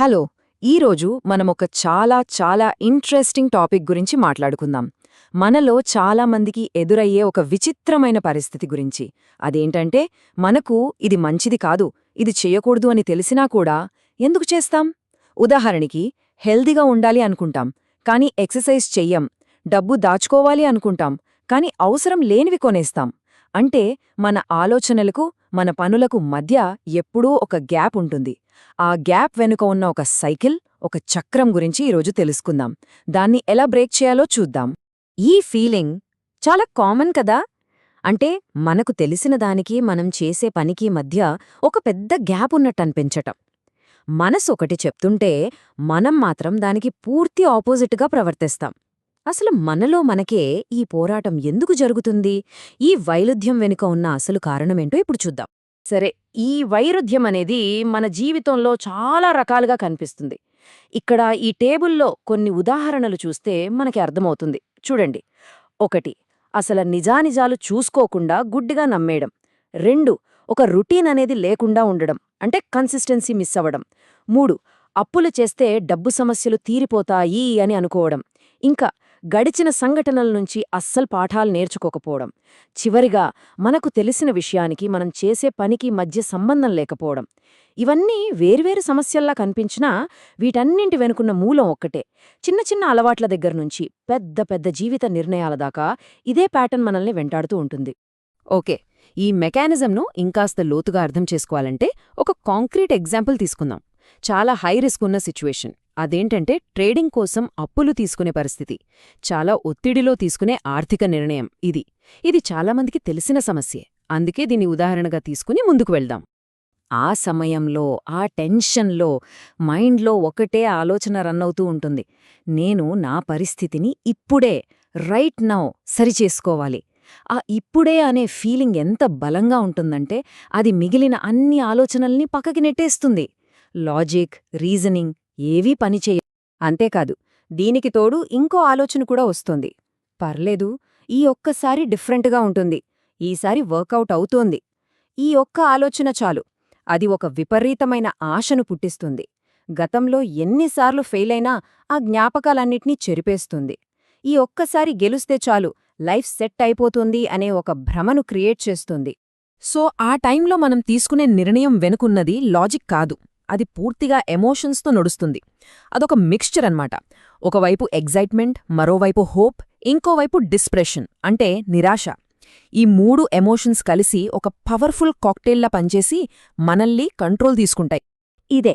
Hello ఈరోజు మనం ఒక చాలా చాలా ఇంట్రెస్టింగ్ టాపిక్ గురించి మాట్లాడుకుందాం. మనలో చాలా మందికి ఎదురయ్యే ఒక విచిత్రమైన పరిస్థితి గురించి. అదేంటంటే మనకు ఇది మంచిది కాదు ఇది చేయకూడదు అని తెలిసినా కూడా ఎందుకు చేస్తాం? ఉదాహరణకి హెల్దీగా ఉండాలి అనుకుంటాం కానీ ఎక్సర్సైజ్ చెయ్యం డబ్బు దాచుకోవాలి అనుకుంటాం కానీ అవసరం లేనివి కొనేస్తాం. అంటే మన ఆలోచనలకు మన పనులకు మధ్య ఎప్పుడూ ఒక గ్యాప్ ఉంటుంది. ఆ గ్యాప్ వెనుక ఉన్న ఒక సైకిల్ ఒక చక్రం గురించి ఈరోజు తెలుసుకుందాం. దాన్ని ఎలా బ్రేక్ చేయాలో చూద్దాం. ఈ ఫీలింగ్ చాలా కామన్ కదా? అంటే మనకు తెలిసిన దానికి మనం చేసే పనికి మధ్య ఒక పెద్ద గ్యాప్ ఉన్నట్టనిపించటం మనసు ఒకటి చెప్తుంటే మనం మాత్రం దానికి పూర్తి ఆపోజిట్గా ప్రవర్తిస్తాం. అసలు మనలో మనకే ఈ పోరాటం ఎందుకు జరుగుతుంది? ఈ వైరుధ్యం వెనుక ఉన్న అసలు కారణమేంటో ఇప్పుడు చూద్దాం. సరే ఈ వైరుధ్యం అనేది మన జీవితంలో చాలా రకాలుగా కనిపిస్తుంది. ఇక్కడ ఈ టేబుల్లో కొన్ని ఉదాహరణలు చూస్తే మనకి అర్థమవుతుంది. చూడండి. ఒకటి అసలు నిజానిజాలు చూసుకోకుండా గుడ్డిగా నమ్మేయడం. రెండు ఒక రుటీన్ అనేది లేకుండా ఉండడం అంటే కన్సిస్టెన్సీ మిస్ అవ్వడం. మూడు అప్పులు చేస్తే డబ్బు సమస్యలు తీరిపోతాయి అని అనుకోవడం. ఇంకా గడిచిన సంఘటనల నుంచి అస్సలు పాఠాలు నేర్చుకోకపోవడం చివరిగా మనకు తెలిసిన విషయానికి మనం చేసే పనికి మధ్య సంబంధం లేకపోవడం. ఇవన్నీ వేర్వేరు సమస్యల్లా కనిపించినా వీటన్నింటి వెనుకున్న మూలం ఒక్కటే. చిన్న చిన్న అలవాట్ల దగ్గర నుంచి పెద్ద పెద్ద జీవిత నిర్ణయాల దాకా ఇదే ప్యాటర్న్ మనల్ని వెంటాడుతూ ఉంటుంది. ఓకే ఈ మెకానిజంను ఇంకాస్త లోతుగా అర్థం చేసుకోవాలంటే ఒక కాంక్రీట్ ఎగ్జాంపుల్ తీసుకుందాం. చాలా హై రిస్క్ ఉన్న సిచ్యువేషన్. అదేంటంటే ట్రేడింగ్ కోసం అప్పులు తీసుకునే పరిస్థితి. చాలా ఒత్తిడిలో తీసుకునే ఆర్థిక నిర్ణయం ఇది. ఇది చాలామందికి తెలిసిన సమస్యే. అందుకే దీన్ని ఉదాహరణగా తీసుకుని ముందుకు వెళ్దాం. ఆ సమయంలో ఆ టెన్షన్లో మైండ్లో ఒకటే ఆలోచన రన్నవుతూ ఉంటుంది. నేను నా పరిస్థితిని ఇప్పుడే రైట్ నౌ సరిచేసుకోవాలి. ఆ ఇప్పుడే అనే ఫీలింగ్ ఎంత బలంగా ఉంటుందంటే అది మిగిలిన అన్ని ఆలోచనల్ని పక్కకి నెట్టేస్తుంది. లాజిక్ రీజనింగ్ ఏవీ పనిచేయ అంతేకాదు దీనికి తోడు ఇంకో ఆలోచన కూడా వస్తోంది. పర్లేదు ఈ ఒక్కసారి డిఫరెంట్గా ఉంటుంది. ఈసారి వర్కౌట్ అవుతోంది. ఈ ఒక్క ఆలోచన చాలు. అది ఒక విపరీతమైన ఆశను పుట్టిస్తుంది. గతంలో ఎన్నిసార్లు ఫెయిలైనా ఆ జ్ఞాపకాలన్నిటినీ చెరిపేస్తుంది. ఈ ఒక్కసారి గెలుస్తే చాలు లైఫ్ సెట్ అయిపోతుంది అనే ఒక భ్రమను క్రియేట్ చేస్తుంది. సో ఆ టైంలో మనం తీసుకునే నిర్ణయం వెనుకున్నది లాజిక్ కాదు. అది పూర్తిగా ఎమోషన్స్తో నడుస్తుంది. అదొక మిక్స్చర్ అన్నమాట. ఒకవైపు ఎగ్జైట్మెంట్ మరోవైపు హోప్ ఇంకోవైపు డిస్ప్రెషన్ అంటే నిరాశ. ఈ మూడు ఎమోషన్స్ కలిసి ఒక పవర్ఫుల్ కాక్టైల్లా పనిచేసి మనల్ని కంట్రోల్ తీసుకుంటాయి. ఇదే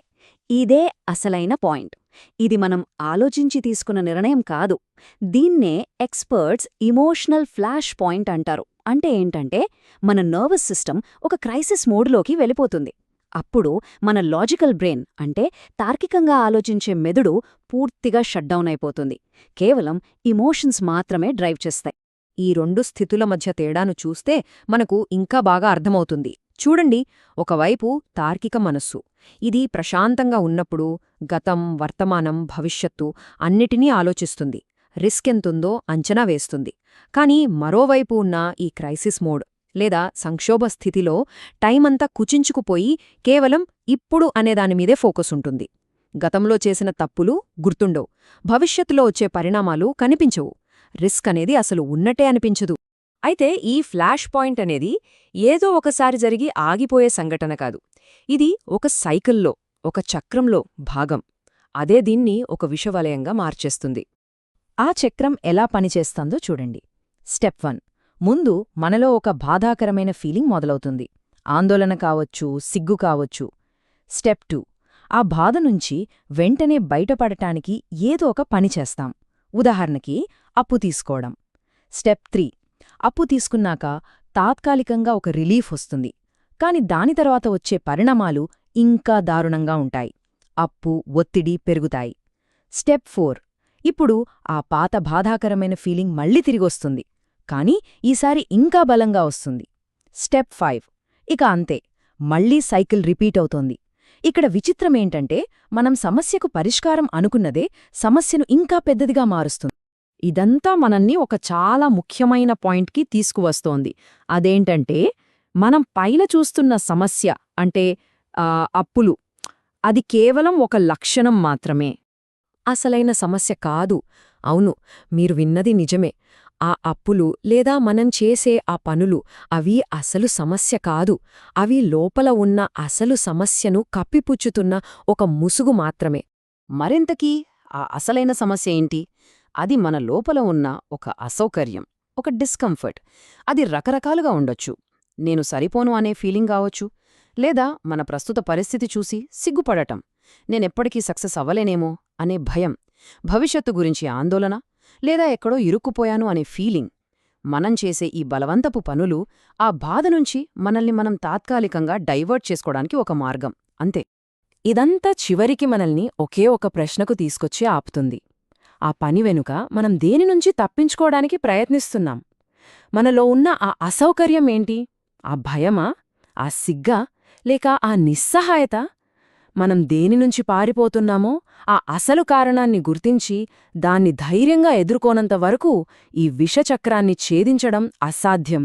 ఇదే అసలైన పాయింట్. ఇది మనం ఆలోచించి తీసుకున్న నిర్ణయం కాదు. దీన్నే ఎక్స్పర్ట్స్ ఇమోషనల్ ఫ్లాష్ పాయింట్ అంటారు. అంటే ఏంటంటే మన నర్వస్ సిస్టమ్ ఒక క్రైసిస్ మోడ్లోకి వెళ్ళిపోతుంది. అప్పుడు మన లాజికల్ బ్రెయిన్ అంటే తార్కికంగా ఆలోచించే మెదడు పూర్తిగా షట్డౌన్ అయిపోతుంది. కేవలం ఇమోషన్స్ మాత్రమే డ్రైవ్ చేస్తాయి. ఈ రెండు స్థితుల మధ్య తేడాను చూస్తే మనకు ఇంకా బాగా అర్థమవుతుంది. చూడండి ఒకవైపు తార్కిక మనస్సు. ఇది ప్రశాంతంగా ఉన్నప్పుడు గతం వర్తమానం భవిష్యత్తు అన్నిటినీ ఆలోచిస్తుంది. రిస్క్ ఎంతుందో అంచనా వేస్తుంది. కాని మరోవైపు ఉన్న ఈ క్రైసిస్ మోడ్ లేదా సంక్షోభ స్థితిలో టైమంతా కుచించుకుపోయి కేవలం ఇప్పుడు అనేదానిమీదే ఫోకస్ ఉంటుంది. గతంలో చేసిన తప్పులు గుర్తుండవు. భవిష్యత్తులో వచ్చే పరిణామాలు కనిపించవు. రిస్క్ అనేది అసలు ఉన్నట్టే అనిపించదు. అయితే ఈ ఫ్లాష్ పాయింట్ అనేది ఏదో ఒకసారి జరిగి ఆగిపోయే సంఘటన కాదు. ఇది ఒక సైకిల్లో ఒక చక్రంలో భాగం. అదే దీన్ని ఒక విషవలయంగా మార్చేస్తుంది. ఆ చక్రం ఎలా పనిచేస్తుందో చూడండి. Step one. ముందు మనలో ఒక బాధాకరమైన ఫీలింగ్ మొదలవుతుంది. ఆందోళన కావచ్చు సిగ్గు కావచ్చు. Step two. ఆ బాధ నుంచి వెంటనే బయటపడటానికి ఏదో ఒక పని చేస్తాం. ఉదాహరణకి అప్పు తీసుకోవడం. Step three. అప్పు తీసుకున్నాక తాత్కాలికంగా ఒక రిలీఫ్ వస్తుంది. కాని దాని తర్వాత వచ్చే పరిణామాలు ఇంకా దారుణంగా ఉంటాయి. అప్పు ఒత్తిడి పెరుగుతాయి. Step four. ఇప్పుడు ఆ పాత బాధాకరమైన ఫీలింగ్ మళ్ళీ తిరిగొస్తుంది కానీ ఈసారి ఇంకా బలంగా వస్తుంది. Step five. ఇక అంతే. మళ్ళీ సైకిల్ రిపీట్ అవుతోంది. ఇక్కడ విచిత్రమేంటంటే మనం సమస్యకు పరిష్కారం అనుకున్నదే సమస్యను ఇంకా పెద్దదిగా మారుస్తుంది. ఇదంతా మనల్ని ఒక చాలా ముఖ్యమైన పాయింట్కి తీసుకువస్తోంది. అదేంటంటే మనం పైన చూస్తున్న సమస్య అంటే అప్పులు. అది కేవలం ఒక లక్షణం మాత్రమే. అసలైన సమస్య కాదు. అవును మీరు విన్నది నిజమే. ఆ అప్పులు లేదా మనం చేసే ఆ పనులు అవి అసలు సమస్య కాదు. అవి లోపల ఉన్న అసలు సమస్యను కప్పిపుచ్చుతున్న ఒక ముసుగు మాత్రమే. మరింతకీ ఆ అసలైన సమస్య ఏంటి? అది మన లోపల ఉన్న ఒక అసౌకర్యం ఒక డిస్కంఫర్ట్. అది రకరకాలుగా ఉండొచ్చు. నేను సరిపోను అనే ఫీలింగ్ కావచ్చు. లేదా మన ప్రస్తుత పరిస్థితి చూసి సిగ్గుపడటం. నేనెప్పటికీ సక్సెస్ అవ్వలేనేమో అనే భయం. భవిష్యత్తు గురించి ఆందోళన లేదా ఎక్కడో ఇరుక్కుపోయాను అనే ఫీలింగ్. మనం చేసే ఈ బలవంతపు పనులు ఆ బాధ నుంచి మనల్ని మనం తాత్కాలికంగా డైవర్ట్ చేసుకోవడానికి ఒక మార్గం. అంతే. ఇదంతా చివరికి మనల్ని ఒకే ఒక ప్రశ్నకు తీసుకొచ్చి ఆపుతుంది. ఆ పని వెనుక మనం దేని నుంచి తప్పించుకోవడానికి ప్రయత్నిస్తున్నాం? మనలో ఉన్న ఆ అసౌకర్యం ఏంటి? ఆ భయమా? ఆ సిగ్గా? లేక ఆ నిస్సహాయత? మనం దేని నుంచి పారిపోతున్నామో ఆ అసలు కారణాన్ని గుర్తించి దాన్ని ధైర్యంగా ఎదుర్కోనంత వరకు ఈ విషచక్రాన్ని ఛేదించడం అసాధ్యం.